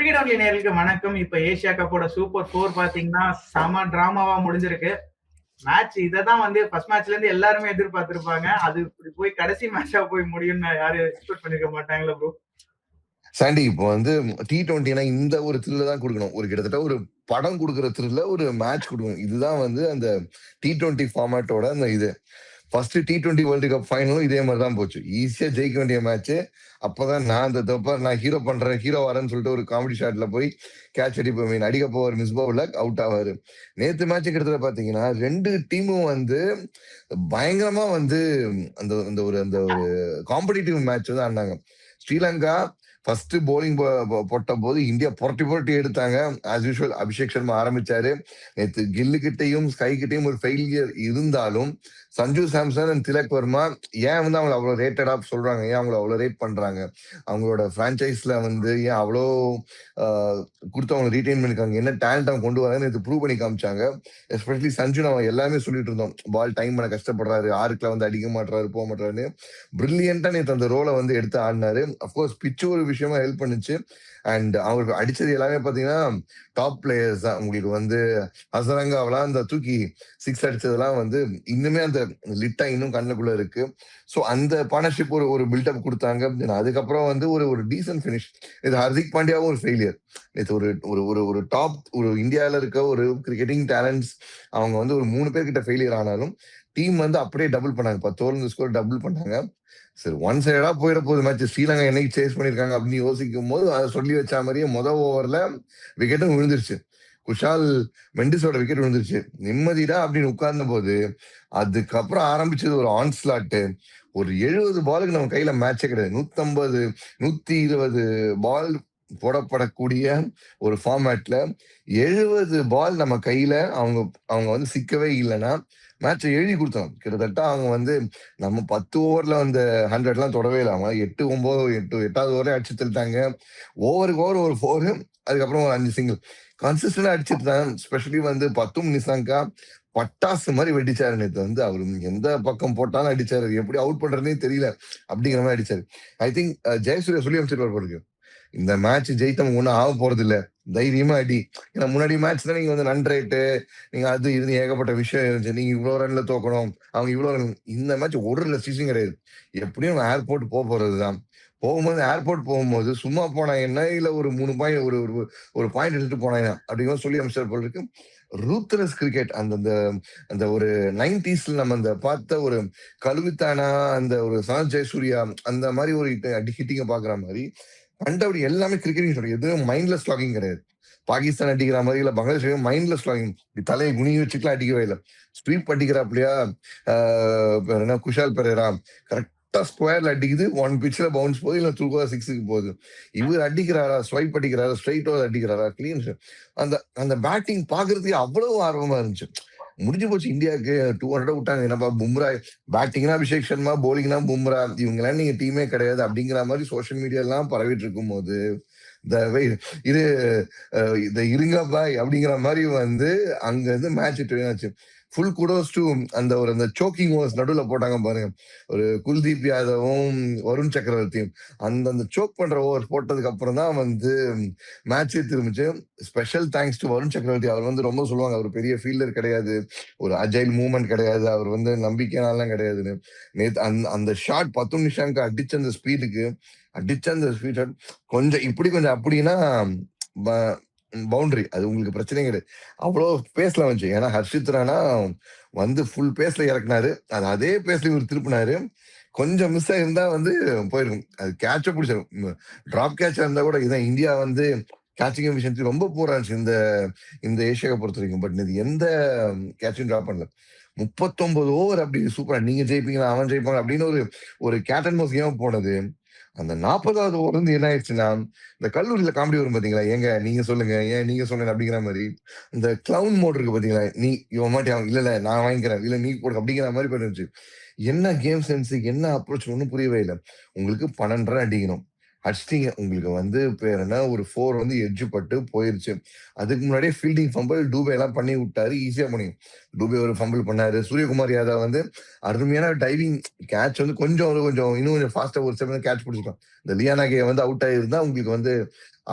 Cricket நேர்களுக்கு வணக்கம். இப்ப ஏசியா கப்போட சூப்பர் ஃபோர் பாத்தீங்கன்னா செம டிராமாவா முடிஞ்சிருக்கு. மேட்ச் இதை தான் வந்து ஃபர்ஸ்ட் மேட்ச்ல இருந்து எல்லாருமே எதிர்பார்த்திருப்பாங்க. அது இப்படி போய் கடைசி மேட்சா போய் முடியும்னு யாரும் எக்ஸ்பெக்ட் பண்ணிருக்க மாட்டாங்களா ப்ரோ சாண்டி இப்போ வந்து டி டுவெண்ட்டினா இந்த ஒரு த்ரில்ல தான் கொடுக்கணும். ஒரு கிட்டத்தட்ட ஒரு படம் கொடுக்குற த்ரில்ல ஒரு மேட்ச் கொடுக்கணும். இதுதான் வந்து அந்த டி டுவெண்ட்டி ஃபார்மேட்டோட அந்த இது. First T twenty world cup ஃபைனலும் இதே மாதிரி தான் போச்சு ஈஸியா ஜெயிக்க வேண்டிய மேட்ச் அப்பதான் நான் அந்த தப்ப நான் ஹீரோ பண்றேன் ஹீரோ வரேன்னு சொல்லிட்டு ஒரு காமெடி ஷாட்ல போய் கேட்ச் அடிப்ப மீன். அடிக்க போவார் மிஸ் பவுலக் அவுட் ஆவாரு. நேத்து மேட்ச் கிட்டத்தட்ட பாத்தீங்கன்னா ரெண்டு டீமும் வந்து பயங்கரமா வந்து அந்த அந்த ஒரு அந்த ஒரு காம்படிட்டிவ் மேட்ச் வந்து ஆடினாங்க. ஸ்ரீலங்கா ஃபர்ஸ்ட் போலிங் போட்ட போது இந்தியா புரட்டி புரட்டி எடுத்தாங்க. ஆஸ் யூஷுவல் அபிஷேக் சர்மா ஆரம்பிச்சாரு. நேற்று கில்லு கிட்டையும் ஸ்கை கிட்டையும் ஒரு ஃபெயிலியர் இருந்தாலும் சஞ்சு சாம்சன் அண்ட் திலக் வர்மா ஏன் வந்து அவங்களை அவ்வளவு ரேட்டடா சொல்றாங்க? ஏன் அவங்களை அவ்வளவு ரேட் பண்றாங்க? அவங்களோட பிரான்ச்சைஸ்ல வந்து ஏன் அவ்வளோ கொடுத்து அவங்க ரீட்டைன் பண்ணிருக்காங்க? என்ன டேலண்ட் அவங்க கொண்டு வராங்கன்னு இது ப்ரூவ் பண்ணி காமிச்சாங்க. எஸ்பெஷலி சஞ்சு நம்ம எல்லாமே சொல்லிட்டு இருந்தோம். பால் டைம் பண்ண கஷ்டப்படுறாரு. ஆறுக்குல வந்து அடிக்க மாட்டாரு போக மாட்டாருன்னு பிரில்லியண்டா நேற்று அந்த ரோலை வந்து எடுத்து ஆடினாரு. அப்கோர்ஸ் பிச்சு ஒரு விஷயமா ஹெல்ப் பண்ணுச்சு. அண்ட் அவருக்கு அடிச்சது எல்லாமே பாத்தீங்கன்னா டாப் பிளேயர்ஸ் தான். உங்களுக்கு வந்து ஹசரங்காவெல்லாம் அந்த தூக்கி சிக்ஸ் அடிச்சதெல்லாம் வந்து இன்னுமே அந்த லிட்டா இன்னும் கண்ணுக்குள்ள இருக்கு. ஸோ அந்த பார்ட்னர்ஷிப் ஒரு ஒரு பில்டப் கொடுத்தாங்க. அதுக்கப்புறம் வந்து ஒரு ஒரு டீசன்ட் ஃபினிஷ் இது ஹர்திக் பாண்டியாவும் ஒரு ஃபெயிலியர் நேற்று ஒரு ஒரு ஒரு ஒரு டாப் ஒரு இந்தியாவில் இருக்க ஒரு கிரிக்கெட்டிங் டேலண்ட்ஸ் அவங்க வந்து ஒரு மூணு பேர்கிட்ட ஃபெயிலியர் ஆனாலும் டீம் வந்து அப்படியே டபுள் பண்ணாங்க. பத்து ஓவர் ஸ்கோர் டபுள் பண்ணாங்க. சரி ஒன் சைடா போயிட போகுது. மேட்ச் ஸ்ரீலங்கா என்னைக்கு சேஸ் பண்ணிருக்காங்க அப்படின்னு யோசிக்கும் போது அதை சொல்லி வச்ச மாதிரியே முத ஓவர்ல விக்கெட்டும் விழுந்துருச்சு. குஷால் மெண்டிஸோட விக்கெட் விழுந்துருச்சு. நிம்மதிடா அப்படின்னு உட்கார்ந்த போது அதுக்கப்புறம் ஆரம்பிச்சது ஒரு ஆன் ஸ்லாட்டு ஒரு எழுபது பாலுக்கு நம்ம கையில மேட்சே கிடையாது. நூத்தம்பது நூத்தி இருபது பால் போடப்படக்கூடிய ஒரு ஃபார்மேட்ல எழுபது பால் நம்ம கையில அவங்க அவங்க வந்து சிக்கவே இல்லைன்னா மேட்சை எழுதி கொடுத்தோம் கிட்டத்தட்ட அவங்க வந்து நம்ம பத்து ஓவர்ல வந்து ஹண்ட்ரட்லாம் தொடவே இல்லை. அவங்க எட்டு ஒன்பது எட்டு எட்டாவது ஓவரே அடிச்சு தள்ளிட்டாங்க. ஓவருக்கு ஓவர் ஒரு ஃபோரு அதுக்கப்புறம் ஒரு அஞ்சு சிங்கிள் கன்சிஸ்டன்டா அடிச்சிருந்தாங்க ஸ்பெஷலி வந்து பத்தும் நிசாங்கா பட்டாசு மாதிரி வெடிச்சாரு நேற்று வந்து. அவரு எந்த பக்கம் போட்டாலும் அடிச்சாரு. எப்படி அவுட் பண்றதுனே தெரியல. அப்படிங்கிற மாதிரி அடிச்சாரு. ஐ திங்க் ஜெயசூரிய சொல்லி அமைச்சிருப்பார் இருக்கு இந்த மேட்ச் ஜெயித்தவங்க ஒன்றும் ஆக போறது இல்லை தைரியமா அடி. ஏன்னா முன்னாடி மேட்ச் தான் நீங்க வந்து நன் ரேட்டு நீங்க அது இது ஏகப்பட்ட விஷயம் இருந்துச்சு. நீங்க இவ்வளவு ரன்ல தோக்கணும். அவங்க இவ்வளவு ரன் இந்த மேட்ச் ஒரு லட்சம் கிடையாது. எப்படியும் ஏர்போர்ட் போக போறதுதான். போகும்போது ஏர்போர்ட் போகும்போது சும்மா போனா என்ன? இல்ல ஒரு மூணு பாயிண்ட் ஒரு ஒரு பாயிண்ட் எடுத்துட்டு போனா அப்படிங்கிற சொல்லி அமைச்சர் போல இருக்கு. ரூத்லஸ் கிரிக்கெட் அந்த அந்த அந்த ஒரு நைன்டிஸ்ல நம்ம அந்த பார்த்த ஒரு கழுவித்தானா அந்த ஒரு சனத் ஜெயசூர்யா அந்த மாதிரி ஒரு அடி ஹிட்டிங்க பாக்குற மாதிரி கண்டபடி எல்லாமே கிரிக்கெட்டிங் எதுவும் மைண்ட்லெஸ் லாகிங் கிடையாது. பாகிஸ்தான் அடிக்கிற மாதிரி இல்ல பங்களாதேஷ் மைண்ட்லெஸ் லாகிங் தலையை குனி வச்சுக்கலாம் அடிக்கவே இல்லை. ஸ்வீப் அடிக்கிறாப்லையா என்ன? குஷால் பெரேரா? கரெக்ட் ஸ்கொயர்ல அடிக்குது ஒன் பிச்சில் பவுன்ஸ் போகுது இல்லை தூக்கா சிக்ஸுக்கு போகுது. இவர் அடிக்கிறாரா ஸ்வைப் அடிக்கிறாரா ஸ்ட்ரைட் ஓவர் அடிக்கிறாரா கிளீன் அந்த அந்த பேட்டிங் பார்க்கறதுக்கு அவ்வளவு ஆர்வமா இருந்துச்சு. முடிஞ்சு போச்சு இந்தியாவுக்கு டூ ஹண்ட்ரட் விட்டாங்க. என்னப்பா பும்ரா பேட்டிங்னா அபிஷேக் சர்மா போலிங்னா பும்ரா. இவங்கெல்லாம் நீங்க டீமே கிடையாது அப்படிங்கிற மாதிரி சோஷியல் மீடியாலாம் பரவிட்டு இருக்கும் போது இந்த இது இந்த இருங்க பாய் அப்படிங்கிற மாதிரி வந்து அங்க இருந்து மேட்ச் ஆச்சு ஃபுல் குடோஸ் டு அந்த ஒரு அந்த சோக்கிங் ஓவர்ஸ் நடுவில் போட்டாங்க பாருங்க. ஒரு குல்தீப் யாதவும் வருண் சக்கரவர்த்தியும். அந்த அந்த சோக் பண்ற ஓவர் போட்டதுக்கு அப்புறம் தான் வந்து மேட்சே திரும்பிச்சு. Special thanks to Varun Chakravarthy. அவர் வந்து ரொம்ப சொல்லுவாங்க. அவர் பெரிய ஃபீல்டர் கிடையாது. ஒரு அஜைல் மூவ்மெண்ட் கிடையாது. அவர் வந்து நம்பிக்கைனாலாம் கிடையாதுன்னு. நேத்து அந்த அந்த ஷாட் பத்து நிமிஷம் அடிச்ச அந்த ஸ்பீடுக்கு அடிச்ச அந்த ஸ்பீட் கொஞ்சம் இப்படி கொஞ்சம் அப்படின்னா பவுண்டரி அது உங்களுக்கு பிரச்சனையே கிடையாது. அவ்வளோ பேஸ்ல வந்துச்சு ஏன்னா ஹர்ஷித் ராணா வந்து ஃபுல் பேஸ்ல இறக்குனாரு. அது அதே பேஸ்ல இவர் திருப்பினாரு. கொஞ்சம் மிஸ் ஆகிருந்தா வந்து போயிருக்கும் அது கேட்சை பிடிச்சிடும் டிராப் கேட்சா இருந்தா கூட இதான் இந்தியா வந்து கேட்சிங் விஷயத்துக்கு ரொம்ப பூரா இருந்துச்சு இந்த இந்த ஏஷியாவை பொறுத்த வரைக்கும். பட் இது எந்த கேட்சும் டிராப் பண்ணல. முப்பத்தொன்பது ஓவர் அப்படி சூப்பரா நீங்க ஜெயிப்பீங்களா அவன் ஜெயிப்பாங்க அப்படின்னு ஒரு ஒரு கேட்டன் மோஸ் கேம் போனது. அந்த நாற்பதாவது ஓவர்லேருந்து என்ன ஆயிடுச்சுன்னா இந்த கல்லூரியில் காமெடி வரும் பார்த்தீங்களா ஏங்க நீங்கள் சொல்லுங்க ஏன் நீங்கள் சொல்லுங்க அப்படிங்கிற மாதிரி இந்த கிளவுன் மோட் இருக்கு பார்த்தீங்களா நீ இவன் மாட்டி அவன் இல்லை நான் வாங்கிக்கிறேன். இல்லை நீ போடு அப்படிங்கிற மாதிரி போயிருந்துச்சு என்ன கேம் சென்ஸ் என்ன அப்ரோச் ஒன்றும் புரியவே இல்லை. உங்களுக்கு பன்னெண்டரை அடிக்கணும். அடிச்சிட்டீங்க. உங்களுக்கு வந்து பேர் என்ன ஒரு ஃபோர் வந்து எட்ஜ் பட்டு போயிருச்சு. அதுக்கு முன்னாடியே ஃபீல்டிங் ஃபம்பிள் டூபே எல்லாம் பண்ணி விட்டாரு ஈஸியா பண்ணி டூபே ஒரு ஃபம்பிள் பண்ணாரு. சூரியகுமார் யாதவ் வந்து அருமையான டைவிங் கேட்ச் வந்து கொஞ்சம் ஒரு கொஞ்சம் இன்னும் கொஞ்சம் ஃபாஸ்டா ஒரு செவன் கேட்ச் பிடிச்சிட்டோம் இந்த லியானாகே வந்து அவுட் ஆயிருந்தா உங்களுக்கு வந்து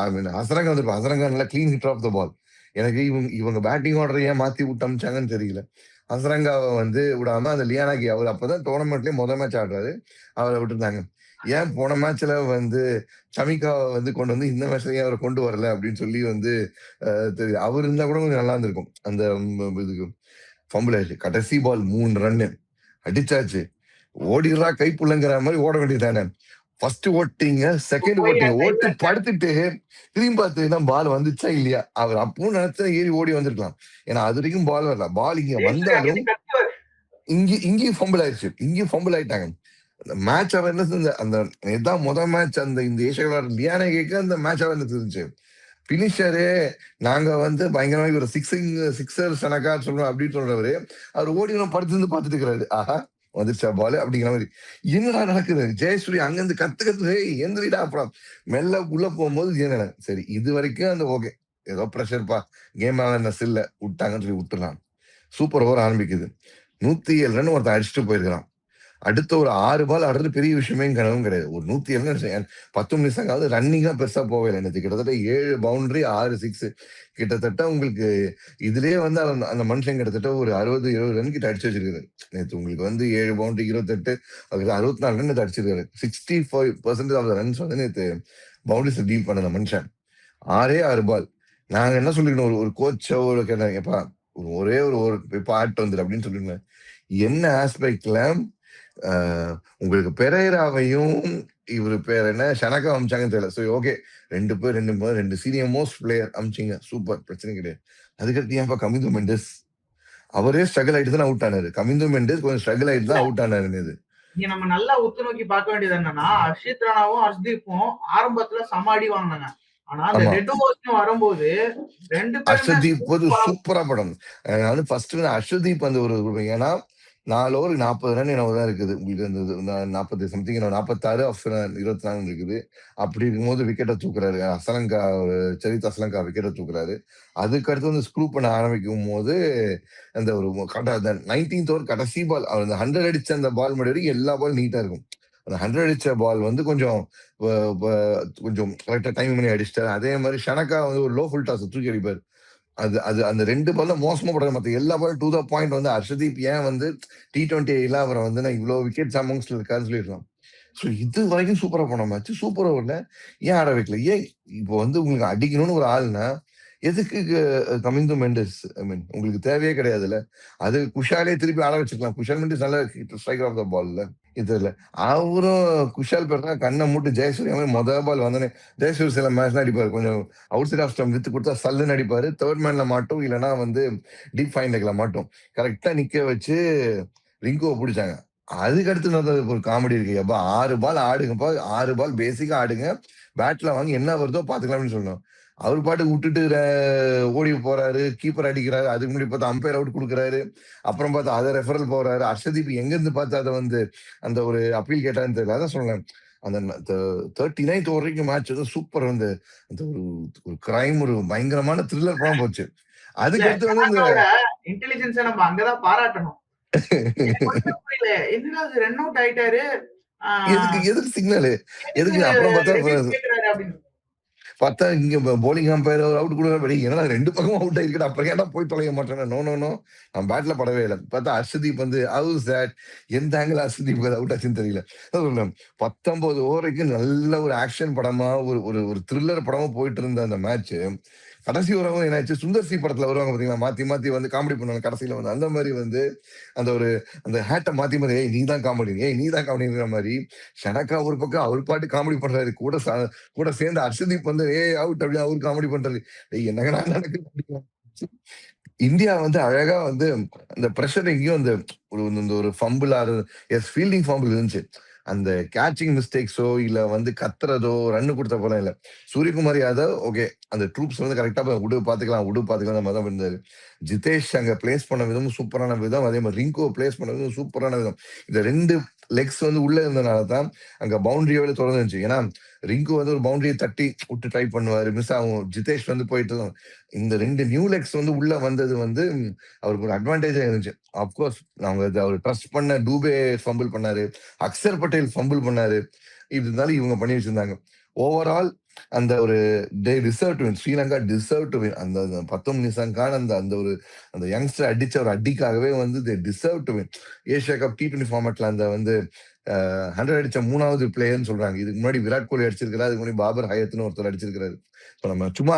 ஐ மீன் அசரங்கா வந்துருப்பா அசரங்கா நல்லா clean hit off the ball எனக்கு இவங்க இவங்க பேட்டிங் ஆர்டர் ஏன் மாத்தி விட்டமிச்சாங்கன்னு தெரியல. அசரங்காவை வந்து விடாம அந்த லியானாகி அவர் அப்பதான் டோர்னமெண்ட்லயே முதல் மேட்ச் ஆடுறாரு. அவரை விட்டுருந்தாங்க. ஏன் போன மேட்ச்ல வந்து சமிகாவை வந்து கொண்டு வந்து இந்த மேட்ச்ல ஏன் அவரை கொண்டு வரல அப்படின்னு சொல்லி வந்து தெரியுது. அவர் இருந்தா கூட கொஞ்சம் நல்லா இருந்திருக்கும். அந்த இதுக்கு ஃபம்பிள் ஆயிடுச்சு. கடைசி பால் மூணு ரன்னு அடிச்சாச்சு. ஓடிடுறா கைப்புள்ளங்கிற மாதிரி ஓட வேண்டியதானே ஃபர்ஸ்ட் ஓட்டிங்க செகண்ட் ஓட்டிங்க அந்த ஓட்டு படுத்துட்டு திரும்பி பார்த்து பால் வந்துச்சா இல்லையா? அவர் அப்பவும் நினைச்சா ஏறி ஓடி வந்திருக்கலாம். ஏன்னா அது வரைக்கும் பால் வரல. பால் இங்க வந்தாலும். இங்க இங்கேயும் ஃபம்பிள் ஆயிடுச்சு இங்கேயும் ஃபம்பிள் ஆயிட்டாங்க. மேட்ச் அவேர்னஸ் இந்த அந்த இதான் முதல் மேட்ச் அந்த இந்த ஏஷியா விளையாடுற லியானா கேட்க அந்த மேட்ச் அவேர்னஸ் இருந்துச்சு. பினிஷரு நாங்க வந்து பயங்கரமா இவர் சிக்ஸிங் சிக்ஸர் சனக்கா சொல்றோம் அப்படின்னு சொல்றவரு. அவர் ஓடி படுத்து இருந்து பார்த்துட்டு இருக்கிறாரு. ஆஹா. வந்துருச்சா பால்? அப்படிங்கிற மாதிரி. என்னடா நடக்குது? ஜெயஸ்ரீ அங்கிருந்து கத்து கத்து ஏய் எந்திரிடா அப்புறம். மெல்ல உள்ள போகும்போது என்ன சரி இது வரைக்கும் அந்த ஓகே. ஏதோ ப்ரெஷர்ப்பா கேம் அவேர்னஸ் இல்லை. விட்டாங்கன்னு சொல்லி விட்டுலாம் சூப்பர் ஓவர் ஆரம்பிக்குது. நூத்தி ஏழு ரன் ஒருத்தன் அடிச்சுட்டு போயிருக்கிறான். அடுத்த ஒரு ஆறு பால் ஆடுறது பெரிய விஷயமே கனவும் கிடையாது. ஒரு நூத்தி ஏழு பத்து நிமிஷங்காவது ரன்னிங்கா பெருசா போவே இல்லை நேற்று கிட்டத்தட்ட ஏழு பவுண்டரி ஆறு சிக்ஸ் கிட்டத்தட்ட உங்களுக்கு இதுலயே வந்து அந்த அந்த மனுஷன் கிட்டத்தட்ட ஒரு அறுபது இருபது ரன் கிட்ட அடிச்சு வச்சிருக்காரு. நேற்று உங்களுக்கு வந்து ஏழு பவுண்டரி இருபத்தெட்டு அதுக்கு அறுபத்தி நாலு ரன் அடிச்சிருக்காரு. Sixty five percentage of runs வந்து நேற்று பவுண்டரிஸ் டீல் பண்ண மனுஷன். ஆறே ஆறு பால் நாங்க என்ன சொல்லிக்கணும் ஒரு ஒரு கோச்சோ ஒரு கேட்டாங்க, எப்பா ஒரு ஒரே ஒரு ஒரு இப்ப ஆட் வந்துரு அப்படின்னு சொல்லிருந்தேன் என்ன ஆஸ்பெக்ட்ல உங்களுக்கு பெரேராவையும் இவர் பேர் என்ன? ஷனகா அமிச்சாங்கன்னு தெரியல. சரி ஓகே ரெண்டு பேர் ரெண்டு பேர் ரெண்டு சீனியர் மோஸ்ட் பிளேயர் அமிச்சிங்க. சூப்பர் பிரச்சனை கிடையாது. அதுக்கடுத்து ஏன்ப்பா கமிந்து மெண்டஸ்? அவரே ஸ்ட்ரகிள் ஆயிட்டு தான் அவுட் ஆனாரு. கமிந்து மெண்டஸ் கொஞ்சம் ஸ்ட்ரகிள் ஆயிட்டு தான் அவுட் ஆனாரு இது. இங்க நம்ம நல்லா உத்து நோக்கி பார்க்க வேண்டியது என்னன்னா அர்ஷித் ராணாவும் ஹர்ஷ்தீப்பும் ஆரம்பத்துல சம அடி வாங்கினாங்க. வரும்போது ரெண்டு அர்ஷதீப் சூப்பரா படம். வந்து ஃபர்ஸ்ட் அர்ஷதீப் அந்த ஒரு- ஏன்னா நாலு ஓவர் நாற்பது ரன் என்னவோ தான் இருக்குது. உங்களுக்கு அந்த நாற்பது சம்திங் நாற்பத்தாறு இருபத்தி நாலு இருக்குது. அப்படி இருக்கும்போது விக்கெட்டை தூக்குறாரு. அசலங்கா சரித் அசலங்கா விக்கெட்டை தூக்குறாரு. அதுக்கு அடுத்து வந்து ஸ்க்ரூ பண்ண ஆரம்பிக்கும் போது அந்த ஒரு நைன்டீன்த் ஓவர் கடைசி பால் அவர் அந்த ஹண்ட்ரட் அடிச்ச அந்த பால் முன்னாடி வரைக்கும் எல்லா பால் நீட்டா இருக்கும். அந்த ஹண்ட்ரட் அடிச்ச பால் வந்து கொஞ்சம் கொஞ்சம் கரெக்டா டைம் பண்ணி அடிச்சிட்டாரு. அதே மாதிரி ஷனக்கா வந்து ஒரு லோ ஃபுல் டாஸ் தூக்கி அடிப்பார். அது அது அந்த ரெண்டு பால்ல மோசமா படுற மத்த எல்லா பால் டூ த பாயிண்ட் வந்து ஹர்ஷதீப் ஏன் வந்து டி டுவெண்ட்டி அவரை வந்து நான் இவ்வளவு விக்கெட் அமௌங்ஸ்ல இருக்கான்னு சொல்லிடலாம் ஸோ இது வரைக்கும் சூப்பரா போன மேட்ச் சூப்பரா ஓடல ஏன் ஆட வைக்கல? ஏன் இப்போ வந்து உங்களுக்கு அடிக்கணும்னு ஒரு ஆள்னா எதுக்கு கமிந்து மெண்டஸ்? ஐ மீன் உங்களுக்கு தேவையே கிடையாதுல்ல. அது குஷாலே திருப்பி ஆட வச்சுக்கலாம். குஷால் மெண்டஸ் நல்ல ஸ்ட்ரைக் ஆஃப் த பால்ல இதுல அவரும் குஷால் பேர் கண்ணை மூட்டு ஜெயசூரிய மாதிரி மொதல் பால் வந்தோடனே ஜெயசூர் சில மேட்ச் அடிப்பாரு. கொஞ்சம் அவுட் சைட் ஆஃப் ஸ்டம் வித்து கொடுத்தா சல்லுன்னு அடிப்பாரு. தேர்ட் மேன்ல மாட்டும். இல்லைன்னா வந்து டீப் ஃபைன்ல மாட்டும். கரெக்டா நிக்க வச்சு ரிங்கோவை பிடிச்சாங்க. அதுக்கு அடுத்து நடந்தது ஒரு காமெடி இருக்கு. அப்பா ஆறு பால் ஆடுங்கப்பா. ஆறு பால் பேசிக்கா ஆடுங்க. பேட்ல வாங்கி என்ன வருதோ பாத்துக்கலாம்னு சொல்லணும் அவர் பாட்டுக்கு விட்டுட்டு ஓடி போறாரு கீப்பர் அடிக்கிறாரு அதுக்கு முன்னாடி பார்த்தா அம்பையர் அவுட் கொடுக்குறாரு. அப்புறம் பார்த்தா அதை ரெஃபரல் போறாரு ஹர்ஷதீப் எங்க இருந்து பார்த்து அதை வந்து அந்த ஒரு அப்பீல் கேட்டான்னு தெரியல. அதான் சொல்றேன். அந்த தேர்ட்டி நைன்த் வரைக்கும் மேட்ச் வந்து சூப்பர் வந்து அந்த ஒரு ஒரு கிரைம் ஒரு பயங்கரமான த்ரில்லர் படம் போச்சு. அதுக்கு அடுத்து வந்து இன்டெலிஜென்ஸ நம்ம அங்கதான் பாராட்டணும். என்னடா ரன் அவுட் ஆயிட்டாரு? எதுக்கு எதுக்கு சிக்னல் எதுக்கு அப்புறம் பார்த்தா review அப்புறம் கேக்குறாரு அப்படின்னு பார்த்தா இங்க போலிங் அம்பையர் அவுட் கூட வெளியே ஏன்னா ரெண்டு பக்கமும் அவுட் ஆயிருக்கா. அப்புறம் ஏன்னா போய் தொலைய மாட்டேன். நோ நோ நோ நான் பேட்ல படவே இல்லை. பார்த்தா ஹர்ஷதீப் வந்து ஹவுஸ் தட் எந்த ஆங்கிள் ஹர்ஷதீப் அவுட் ஆச்சுன்னு தெரியல. சொல்றேன். பத்தொன்பது ஓவருக்கு நல்ல ஒரு ஆக்ஷன் படமா ஒரு ஒரு ஒரு த்ரில்லர் படமா போயிட்டு இருந்த அந்த மேட்ச் கடைசி வரவங்க என்னாச்சு? சுந்தர் சி படத்துல வருவாங்க பாத்தீங்களா? மாத்தி மாத்தி வந்து காமெடி பண்ணுவாங்க கடைசியில வந்து அந்த மாதிரி வந்து அந்த ஒரு அந்த ஹேட்டை மாத்தி மாத்தி ஏய் நீ தான் காமெடி ஏய் நீ தான் காமெடிங்கிற மாதிரி ஷனக்கா ஒரு பக்கம் அவர் பாட்டு காமெடி பண்றாரு. கூட கூட சேர்ந்து அர்ஷதீப் வந்து ஏ அவுட் அப்படி அவரு காமெடி பண்றாரு. ஏய் என்னங்கடா நடக்கு இந்தியா வந்து அழகா வந்து அந்த ப்ரெஷர் எங்கேயும் அந்த ஒரு இந்த ஒரு ஃபம்பிள் ஆறு எஸ் ஃபீல்டிங் ஃபம்பிள் இருந்துச்சு. அந்த கேட்சிங் மிஸ்டேக்ஸோ இல்ல வந்து கத்துறதோ ரன்னு கொடுத்த போல இல்ல. சூரியகுமார் யாதவ் ஓகே அந்த ட்ரூப்ஸ் வந்து கரெக்டா உடு பாத்துக்கலாம் உடு பாத்துக்கலாம் மாதிரி தான் இருந்தாரு ஜிதேஷ் அங்க பிளேஸ் பண்ண விதமும் சூப்பரான விதம். அதே மாதிரி ரிங்கோ பிளேஸ் பண்ண விதம் சூப்பரான விதம். இந்த ரெண்டு லெக்ஸ் வந்து உள்ள இருந்தனால தான் அங்க பவுண்டரியோட தொடர்ந்துருந்துச்சு. ஏன்னா ரிங்கு வந்து ஒரு பவுண்டரியை தட்டி விட்டு ட்ரை பண்ணுவாரு. மிஸ் ஆகும். ஜிதேஷ் வந்து போயிட்டு இந்த ரெண்டு நியூ லெக்ஸ் வந்து உள்ள வந்தது வந்து அவருக்கு ஒரு அட்வான்டேஜா இருந்துச்சு. அப்கோர்ஸ் அவங்க அவர் ட்ரஸ்ட் பண்ண டூபே ஃபம்பிள் பண்ணாரு. அக்சர் பட்டேல் ஃபம்பிள் பண்ணாரு. இப்படி இருந்தாலும் இவங்க பண்ணி வச்சிருந்தாங்க. ஓவரால் அந்த ஒரு they deserve to win Sri Lanka deserve to win அந்த அந்த பத்தொன்பது நிசாங்கான அந்த அந்த ஒரு அந்த யங்ஸ்டர் அடிச்ச ஒரு அடிக்காகவே வந்து they deserve to win Asia cup T twenty ஃபார்மேட்ல அந்த வந்து ஹண்ட்ரட் அடிச்ச மூணாவது பிளேயர்னு சொல்றாங்க. இதுக்கு முன்னாடி விராட் கோலி அடிச்சிருக்காரு அதுக்கு முன்னாடி பாபர் ஹயத்னு ஒருத்தர் அடிச்சிருக்காரு இப்போ நம்ம சும்மா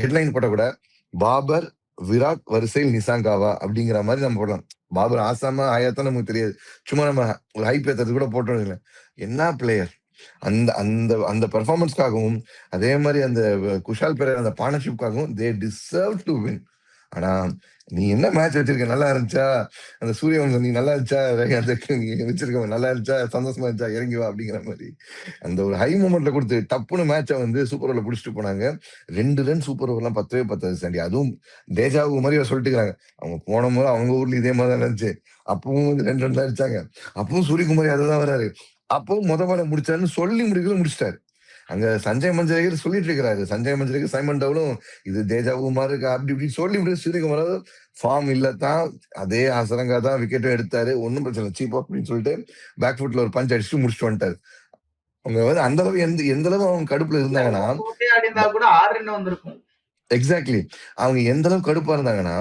ஹெட்லைன் போட்ட கூட பாபர் விராட் வரிசையில் நிசாங்காவா அப்படிங்கிற மாதிரி நம்ம போடலாம். பாபர் ஆசாமா ஆயாத்தான் நமக்கு தெரியாது. சும்மா நம்ம ஒரு ஹைப் ஏத்துறது கூட போட்டோம் இல்லை என்ன பிளேயர் அந்த அந்த அந்த பெர்ஃபார்மன்ஸ்க்காகவும் அதே மாதிரி அந்த குஷால் பெரர் அந்த பார்ட்னர்ஷிப்காகவும் தே டிசர்வ் டு வின் ஆனா நீ என்ன மேட்ச் வச்சிருக்க? நல்லா இருந்துச்சா? அந்த சூரியவன் நீ நல்லா இருந்துச்சா? அந்த நீ வச்சிருக்க? நல்லா இருந்துச்சா? சந்தோஷமா இருந்துச்சா? இறங்கி வா அப்படிங்கிற மாதிரி. அந்த ஒரு ஹை மூமெண்ட்ல கொடுத்து டப்புன்னு மேட்சை வந்து சூப்பர் ஓவர்ல புடிச்சிட்டு போனாங்க. ரெண்டு ரன் சூப்பர் ஓவர்லாம் பத்தவே பத்தாது சாண்டி. அதுவும் தேஜாவு மாதிரி சொல்லிட்டுக்கிறாங்க. அவங்க போன போது அவங்க ஊர்ல இதே மாதிரி தான் இருந்துச்சு அப்பவும் வந்து ரெண்டு ரன் தான் அடிச்சாங்க. அப்பவும் சூரியகுமாரி அதுதான் வராரு. அப்பவும் முத பாடம் முடிச்சாருன்னு சொல்லி முடிக்கல முடிச்சிட்டாரு. அங்க சஞ்சய் மஞ்சரேகர் சொல்லிட்டு இருக்கிறாரு சஞ்சய் மஞ்சரேகர் சைமன் டவுலும் இது தேஜாவுமா இருக்கு அப்படி இப்படி சொல்லி முடிச்சு சூரியகுமார் ஃபார்ம் இல்லத்தான் அதே அசரங்கா தான் விக்கெட்டும் எடுத்தாரு. ஒன்னும் பிரச்சனை இல்லை. சீப் அப்படின்னு சொல்லிட்டு பேக் ஃபுட்ல ஒரு பஞ்ச் அடிச்சுட்டு முடிச்சுட்டு வந்துட்டாரு. அவங்க வந்து அந்த அளவு எந்த எந்த அளவு அவங்க கடுப்புல இருந்தாங்கன்னா கூட ஆறு ரன் வந்திருக்கும். எக்ஸாக்ட்லி அவங்க எந்த அளவுக்கு கடுப்பா இருந்தாங்கன்னா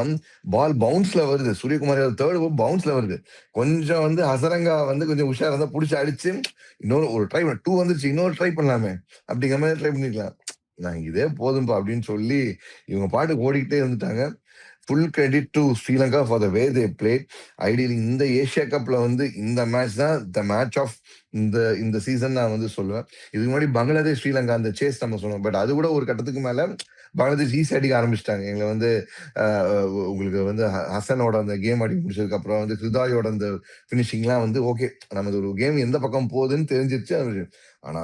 பால் பவுன்ஸ்ல வருது. சூரியகுமார் தேர்ட் பவுன்ஸ்ல வருது. கொஞ்சம் வந்து ஹசரங்கா வந்து கொஞ்சம் உஷாரா இருந்தா புடிச்சு அடிச்சு இன்னொரு ஒரு ட்ரை பண்ண டூ வந்துருச்சு இன்னொரு ட்ரை பண்ணலாமே. அப்படிங்கிற மாதிரி ட்ரை பண்ணிக்கலாம். நான் இதே போதும்பா அப்படின்னு சொல்லி இவங்க பாட்டுக்கு ஓடிக்கிட்டே இருந்துட்டாங்க. Full credit to Sri Lanka for the way they play ideally இந்த ஏஷியா கப்ல வந்து இந்த மேட்ச் தான் த மேட்ச் ஆஃப் இந்த இந்த சீசன் நான் வந்து சொல்லுவேன். இதுக்கு முன்னாடி பங்களாதேஷ் ஸ்ரீலங்கா அந்த சேஸ் நம்ம சொல்லுவோம் பட் அது கூட ஒரு கட்டத்துக்கு மேல பங்களாதேஷ் ஈஸி அடிக்க ஆரம்பிச்சிட்டாங்க. எங்களை வந்து உங்களுக்கு வந்து ஹ- ஹசனோட அந்த கேம் அடி முடிச்சதுக்கு அப்புறம் வந்து ஹிருதாயோட அந்த ஃபினிஷிங்லாம் வந்து ஓகே நமது ஒரு கேம் எந்த பக்கம் போகுதுன்னு தெரிஞ்சிருச்சு. ஆனா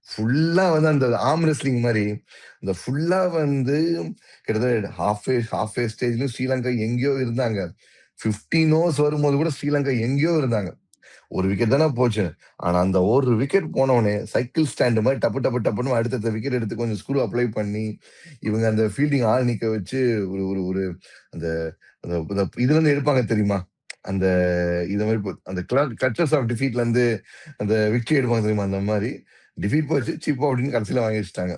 ஃபுல்லா வந்து அந்த ஆம் ரெஸ்லிங் மாதிரி இந்த ஃபுல்லா வந்து கிட்டத்தட்ட ஹாஃப் ஹாஃப் ஸ்டேஜ்லயும் ஸ்ரீலங்கா எங்கேயோ இருந்தாங்க. 15 ஓவர்ஸ் வரும்போது கூட ஸ்ரீலங்கா எங்கேயோ இருந்தாங்க. ஒரு விக்கெட் தானே போச்சு. ஆனா அந்த ஒரு விக்கெட் போனவனே சைக்கிள் ஸ்டாண்ட் மாதிரி டப்பு டப்பு டப்புன்னு அடுத்தடுத்த விக்கெட் எடுத்து கொஞ்சம் ஸ்க்ரூ அப்ளை பண்ணி இவங்க அந்த ஃபீல்டிங் ஆள் நிக்க வச்சு ஒரு ஒரு ஒரு அந்த இதுல இருந்து எடுப்பாங்க தெரியுமா? அந்த இது மாதிரி போ- அந்த கிளச்சர்ஸ் ஆஃப் டிஃபீட்ல இருந்து அந்த விக்கெட் எடுப்பாங்க தெரியுமா? அந்த மாதிரி. டிஃபீட் போச்சு சீப்போ அப்படின்னு கடைசியில வாங்கி வச்சுட்டாங்க.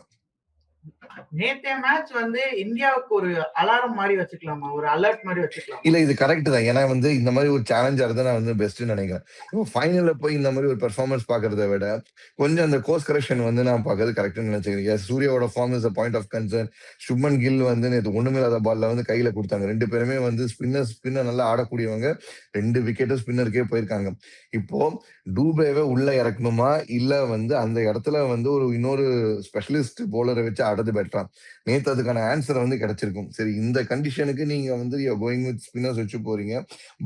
நேத்தே மேட்ச் வந்து இந்தியாவுக்கு ஒரு அலாரம் மாதிரி வச்சுக்கலாமா? ஒரு அலர்ட் மாதிரி வச்சுக்கலாம்? இல்ல இது கரெக்ட் தான். ஏன்னா வந்து இந்த மாதிரி ஒரு சேலஞ்சா இருந்தா நான் வந்து பெஸ்ட் நினைக்கிறேன். இப்போ ஃபைனல்ல போய் இந்த மாதிரி ஒரு பெர்ஃபார்மன்ஸ் பாக்குறத விட கொஞ்சம் அந்த கோர்ஸ் கரெக்ஷன் வந்து நான் பாக்குறது கரெக்ட்னு நினைச்சுக்கிறேன். சூர்யாவோட form is point of concern Shubman Gill வந்து நேற்று ஒண்ணுமில்லாத பால்ல வந்து கையில கொடுத்தாங்க. ரெண்டு பேருமே வந்து ஸ்பின்னர் ஸ்பின்னர் நல்லா ஆடக்கூடியவங்க. ரெண்டு விக்கெட்டும் ஸ்பின்னருக்கே போயிருக்காங்க. இப்போ டூபேவை உள்ள இறக்கணுமா? இல்ல வந்து அந்த இடத்துல வந்து ஒரு இன்னொரு ஸ்பெஷலிஸ்ட் போலரை வச்சு ஆடுறது பெட்டரா நேற்று அதுக்கான ஆன்சர் வந்து கிடைச்சிருக்கும். சரி இந்த கண்டிஷனுக்கு நீங்க வந்து கோயிங் வித் ஸ்பின்னர்ஸ் வச்சு போறீங்க.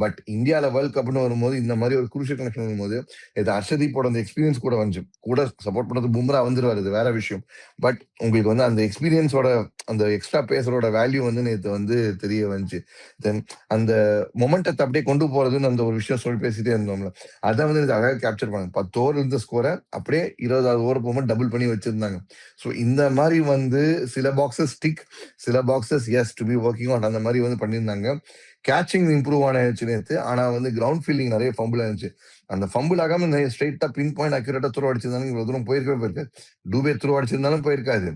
பட் இந்தியாவில் வேர்ல்ட் கப்னு வரும்போது இந்த மாதிரி ஒரு குருஷ கனெக்ஷன் வரும்போது இது அர்ஷதீப்போட அந்த எக்ஸ்பீரியன்ஸ் கூட வந்துச்சு. கூட சப்போர்ட் பண்றது பும்ரா வந்துருவாரு இது வேற விஷயம். பட் உங்களுக்கு வந்து அந்த எக்ஸ்பீரியன்ஸோட அந்த எக்ஸ்ட்ரா பேசரோட வேல்யூ வந்து நேற்று வந்து தெரிய வந்துச்சு. தென் அந்த மொமெண்டத்தை அப்படியே கொண்டு போறதுன்னு அந்த ஒரு விஷயம் சொல்லி பேசிட்டே இருந்தோம்ல. அதை வந்து எனக்கு அழகாக கேப்சர் பண்ணாங்க. பத்து ஓவர் இருந்த ஸ்கோரை அப்படியே இருபதாவது ஓவர் போகும்போது டபுள் பண்ணி வச்சிருந்தாங்க. ஸோ இந்த மாதிரி வந்து சில பாக்ஸஸ் ஸ்டிக் சில boxes has to be working on அந்த மாதிரி வந்து பண்ணியிருந்தாங்க. கேச்சிங் இம்ப்ரூவ் ஆனிச்சு நேற்று ஆனா வந்து கிரவுண்ட் ஃபீல்டிங் நிறைய ஃபம்பிள் இருந்துச்சு அந்த ஃபம்பிள் ஆகாம நிறைய ஸ்ட்ரைட்டா பின் பாயிண்ட் அக்யூரேட்டா த்ரோ அடிச்சிருந்தாலும் இவ்வளவு தூரம் போயிருக்கவே போயிருக்காது. டூபே த்ரோ அடிச்சிருந்தாலும் போயிருக்காது.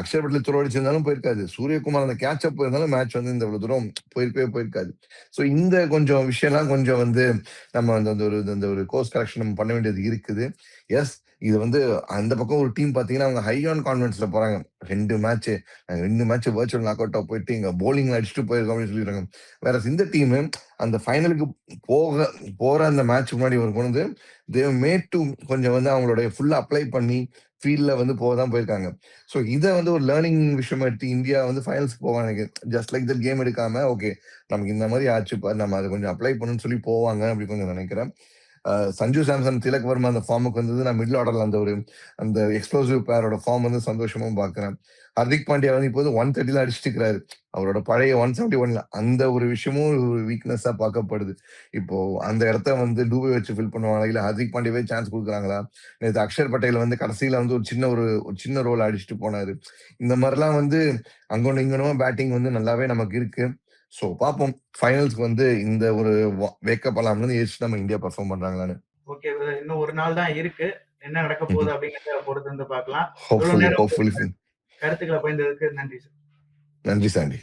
அக்ஷர் பட்டில் த்ரோ அடிச்சிருந்தாலும் போயிருக்காது. சூரியகுமார் அந்த கேட்ச் அப் இருந்தாலும் மேட்ச் வந்து இந்த இவ்வளவு தூரம் போயிருக்கவே போயிருக்காது. ஸோ இந்த கொஞ்சம் விஷயம்லாம் கொஞ்சம் வந்து நம்ம அந்த அந்த ஒரு அந்த ஒரு கோர்ஸ் கரெக்ஷன் நம்ம பண்ண வேண்டியது இருக்குது. எஸ் இது வந்து அந்த பக்கம் ஒரு டீம் பார்த்தீங்கன்னா அவங்க ஹை ஆன் கான்ஃபிடன்ஸ்ல போறாங்க. ரெண்டு மேட்ச் ரெண்டு மேட்ச் வர்ச்சுவல் நாக் அவுட்டா போயிட்டு இங்க போலிங்ல அடிச்சுட்டு போயிருக்கோம் அப்படின்னு சொல்லிடுறாங்க. வேற இந்த டீம் அந்த ஃபைனலுக்கு போக போற அந்த மேட்ச் முன்னாடி ஒரு கொண்டு தேவ் மேட் டு கொஞ்சம் வந்து அவங்களுடைய ஃபுல்லா அப்ளை பண்ணி ஃபீல்ட்ல வந்து போக தான் போயிருக்காங்க. ஸோ இதை வந்து ஒரு லேர்னிங் விஷயமா எடுத்து இந்தியா வந்து ஃபைனல்ஸ்க்கு போவாங்க. ஜஸ்ட் லைக் தட் கேம் எடுக்காம ஓகே நமக்கு இந்த மாதிரி ஆச்சு நம்ம அதை கொஞ்சம் அப்ளை பண்ணுன்னு சொல்லி போவாங்க அப்படி கொஞ்சம் நினைக்கிறேன். சஞ்சு சாம்சன் திலக் வர்மா அந்த ஃபார்முக்கு வந்தது. நான் மிடில் ஆர்டர்ல அந்த ஒரு அந்த எக்ஸ்ப்ளோசிவ் பேரோட ஃபார்ம் வந்து சந்தோஷமும் பார்க்குறேன் ஹர்திக் பாண்டியா வந்து இப்போது ஒன் தேர்ட்டில அடிச்சுட்டு அவரோட பழைய ஒன் செவன்டி ஒன்ல அந்த ஒரு விஷயமும் ஒரு வீக்னஸா பார்க்கப்படுது. இப்போ அந்த இடத்த வந்து டூபை வச்சு ஃபில் பண்ணுவாங்களா இல்ல ஹர்திக் பாண்டியாவே சான்ஸ் கொடுக்குறாங்களா? நேற்று அக்ஷர் பட்டேல் வந்து கடைசியில வந்து ஒரு சின்ன ஒரு ஒரு சின்ன ரோல் அடிச்சுட்டு போனாரு. இந்த மாதிரிலாம் வந்து அங்கொன்னு இங்கனும் பேட்டிங் வந்து நல்லாவே நமக்கு இருக்கு. ஸோ பார்ப்போம் ஃபைனல்ஸ்க்கு வந்து இந்த ஒரு வேக்கப் அலாம்னு யோசிச்சு நம்ம இந்தியா பர்ஃபார்ம் பண்றாங்களான்னு ஓகே இன்னும் ஒரு நாள் தான் இருக்கு. என்ன நடக்க போகுது அப்படிங்கறத பொறுத்து வந்து பார்க்கலாம் கருத்துக்களை பயந்ததுக்கு நன்றி சார் நன்றி சாண்டி.